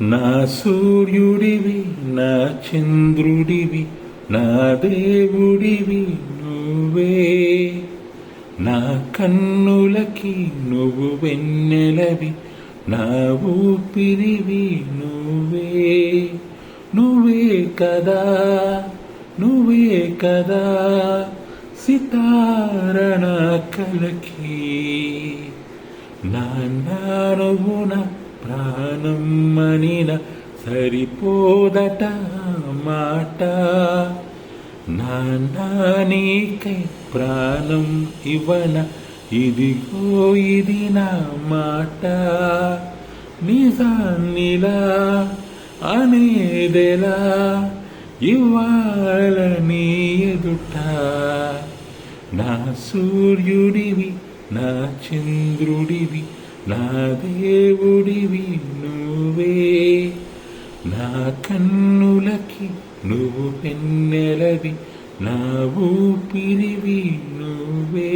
నా సూర్యుడివి నా చంద్రుడివి నా దేవుడివి నువ్వే. నా కన్నులకి నువ్వు వెన్నెలవి నా ఊపిరివి నువ్వే. నువ్వే కదా నువ్వే కదా సితారణ కలకి. నాన్ననువు నా ప్రాణం మనిన సరిపోదట మాట. నాన్న నీకై ప్రాణం ఇవ్వన ఇదిగో ఇది నా మాట. నిజాన్నిలా అనేదెలా ఇవ్వాలని ఎదుట. నా సూర్యుడివి నా చంద్రుడివి నా దేవు నా కన్నులకి నువ్వు పెన్నెలవి నా ఊపిరివి నువ్వే.